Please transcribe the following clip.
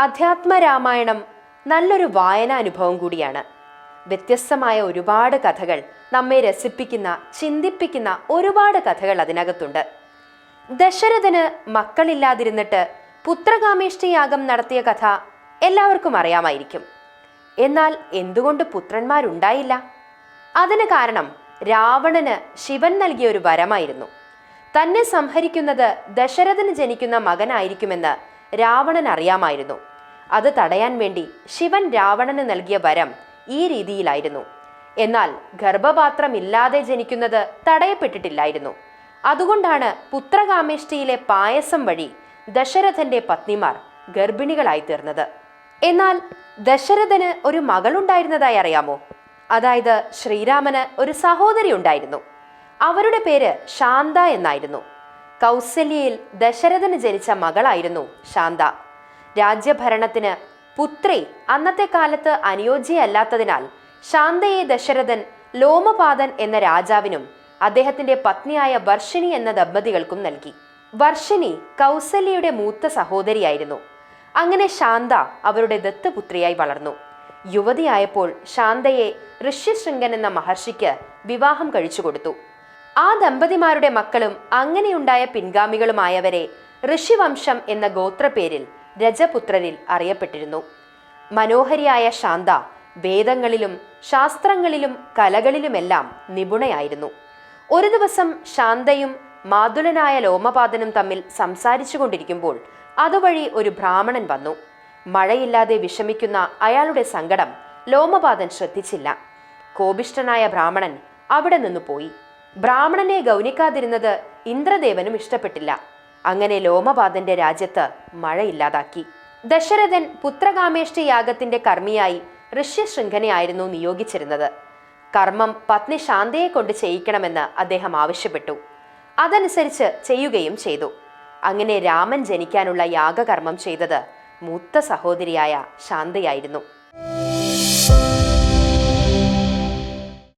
അധ്യാത്മരാമായണം നല്ലൊരു വായനാനുഭവം കൂടിയാണ്. വ്യത്യസ്തമായ ഒരുപാട് കഥകൾ നമ്മെ രസിപ്പിക്കുന്ന ചിന്തിപ്പിക്കുന്ന ഒരുപാട് കഥകൾ അതിനകത്തുണ്ട്. ദശരഥന് മക്കളില്ലാതിരുന്നിട്ട് പുത്രകാമേഷ്ടയാഗം നടത്തിയ കഥ എല്ലാവർക്കും അറിയാമായിരിക്കും. എന്നാൽ എന്തുകൊണ്ട് പുത്രന്മാരുണ്ടായില്ല? അതിന് കാരണം രാവണന് ശിവൻ നൽകിയ ഒരു വരമായിരുന്നു. തന്നെ സംഹരിക്കുന്നത് ദശരഥന് ജനിക്കുന്ന മകനായിരിക്കുമെന്ന് രാവണൻ അറിയാമായിരുന്നു അത് തടയാൻ വേണ്ടി ശിവൻ രാവണന് നൽകിയ വരം ഈ രീതിയിലായിരുന്നു. എന്നാൽ ഗർഭപാത്രമില്ലാതെ ജനിക്കുന്നത് തടയപ്പെട്ടിട്ടില്ലായിരുന്നു. അതുകൊണ്ടാണ് പുത്രകാമേഷ്ടിയിലെ പായസം വഴി ദശരഥന്റെ പത്നിമാർ ഗർഭിണികളായി തീർന്നത്. എന്നാൽ ദശരഥന് ഒരു മകളുണ്ടായിരുന്നതായി അറിയാമോ? അതായത് ശ്രീരാമന് ഒരു സഹോദരി ഉണ്ടായിരുന്നു. അവരുടെ പേര് ശാന്ത എന്നായിരുന്നു. കൗസല്യയിൽ ദശരഥന് ജനിച്ച മകളായിരുന്നു ശാന്ത. രാജ്യഭരണത്തിന് പുത്രി അന്നത്തെ കാലത്ത് അനുയോജ്യയല്ലാത്തതിനാൽ ശാന്തയെ ദശരഥൻ ലോമപാതൻ എന്ന രാജാവിനും അദ്ദേഹത്തിന്റെ പത്നിയായ വർഷിണി എന്ന ദമ്പതികൾക്കും നൽകി. വർഷിണി കൗസല്യയുടെ മൂത്ത സഹോദരിയായിരുന്നു. അങ്ങനെ ശാന്ത അവരുടെ ദത്തപുത്രിയായി വളർന്നു. യുവതിയായപ്പോൾ ശാന്തയെ ഋഷ്യശൃംഗൻ എന്ന മഹർഷിക്ക് വിവാഹം കഴിച്ചു കൊടുത്തു. ആ ദമ്പതിമാരുടെ മക്കളും അങ്ങനെയുണ്ടായ പിൻഗാമികളുമായവരെ ഋഷിവംശം എന്ന ഗോത്രപേരിൽ രജപുത്രരിൽ അറിയപ്പെട്ടിരുന്നു. മനോഹരിയായ ശാന്ത വേദങ്ങളിലും ശാസ്ത്രങ്ങളിലും കലകളിലുമെല്ലാം നിപുണയായിരുന്നു. ഒരു ദിവസം ശാന്തയും മാതുലനായ ലോമപാതനും തമ്മിൽ സംസാരിച്ചു കൊണ്ടിരിക്കുമ്പോൾ അതുവഴി ഒരു ബ്രാഹ്മണൻ വന്നു. മഴയില്ലാതെ വിഷമിക്കുന്ന അയാളുടെ സങ്കടം ലോമപാതൻ ശ്രദ്ധിച്ചില്ല. കോപിഷ്ഠനായ ബ്രാഹ്മണൻ അവിടെ നിന്ന് പോയി. ബ്രാഹ്മണനെ ഗൗനിക്കാതിരുന്നത് ഇന്ദ്രദേവനും ഇഷ്ടപ്പെട്ടില്ല. അങ്ങനെ ലോമപാതന്റെ രാജ്യത്ത് മഴയില്ലാതാക്കി. ദശരഥൻ പുത്രകാമേഷ്ടി യാഗത്തിന്റെ കർമ്മിയായി ഋഷ്യശൃംഖനെയായിരുന്നു നിയോഗിച്ചിരുന്നത്. കർമ്മം പത്നി ശാന്തയെ കൊണ്ട് ചെയ്യിക്കണമെന്ന് അദ്ദേഹം ആവശ്യപ്പെട്ടു. അതനുസരിച്ച് ചെയ്യുകയും ചെയ്തു. അങ്ങനെ രാമൻ ജനിക്കാനുള്ള യാഗകർമ്മം ചെയ്തത് മൂത്ത സഹോദരിയായ ശാന്തയായിരുന്നു.